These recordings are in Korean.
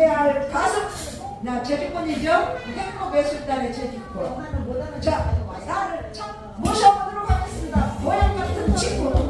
해야 할 다섯 나 제주권이죠? 행복의 술단의 제주권. 자 나를 참 모셔보도록 하겠습니다. 모양 같은 친구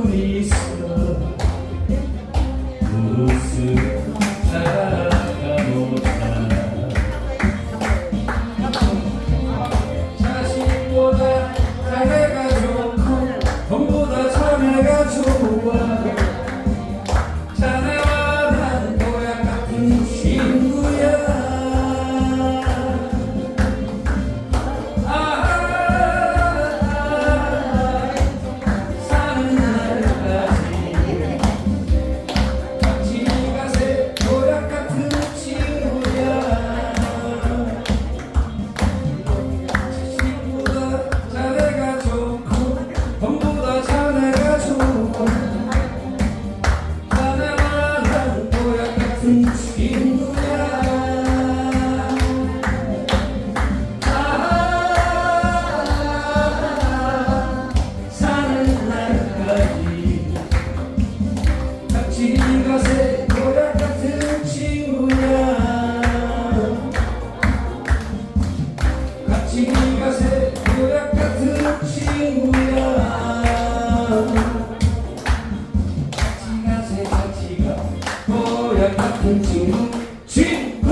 고향 같은 친구 친구.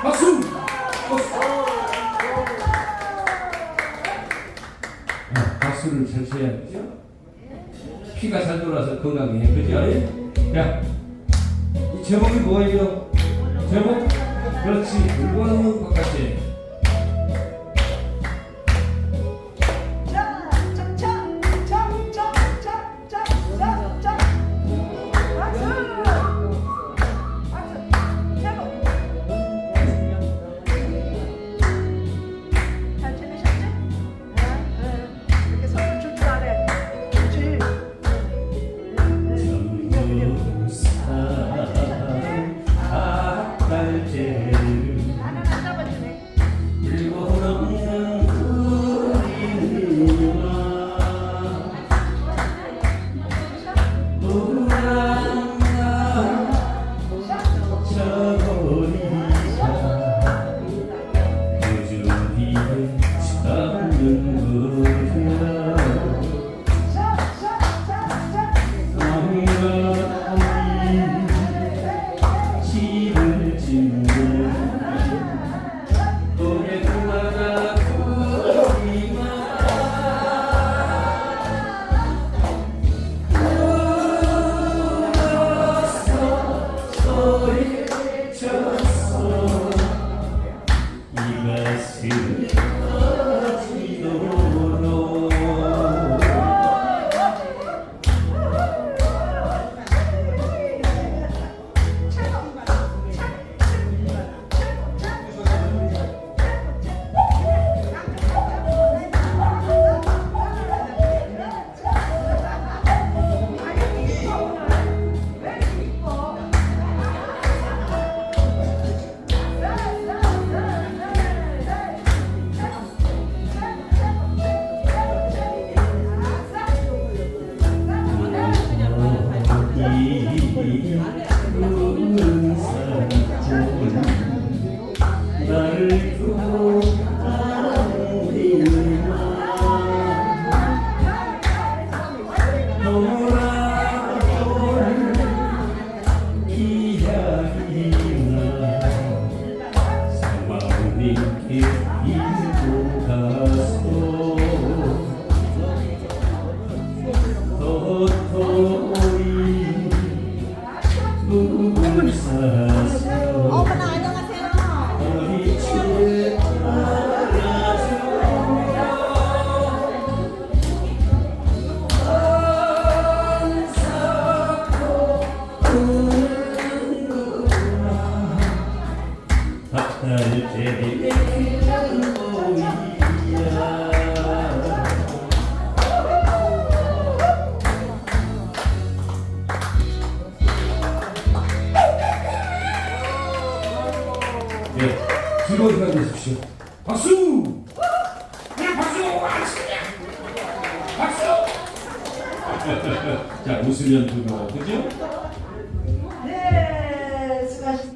박수! 아, 박수를 잘 쳐야 되죠. 피가 잘 돌아서 건강해 그죠? 야 제목이 뭐예요? 제목? 그렇지 물건은 바깥에 gündür 嗯, 뒤로 들어가십시오. 박수! 그냥 박수! 박수! 자, 웃으면 두고, 그죠? 네.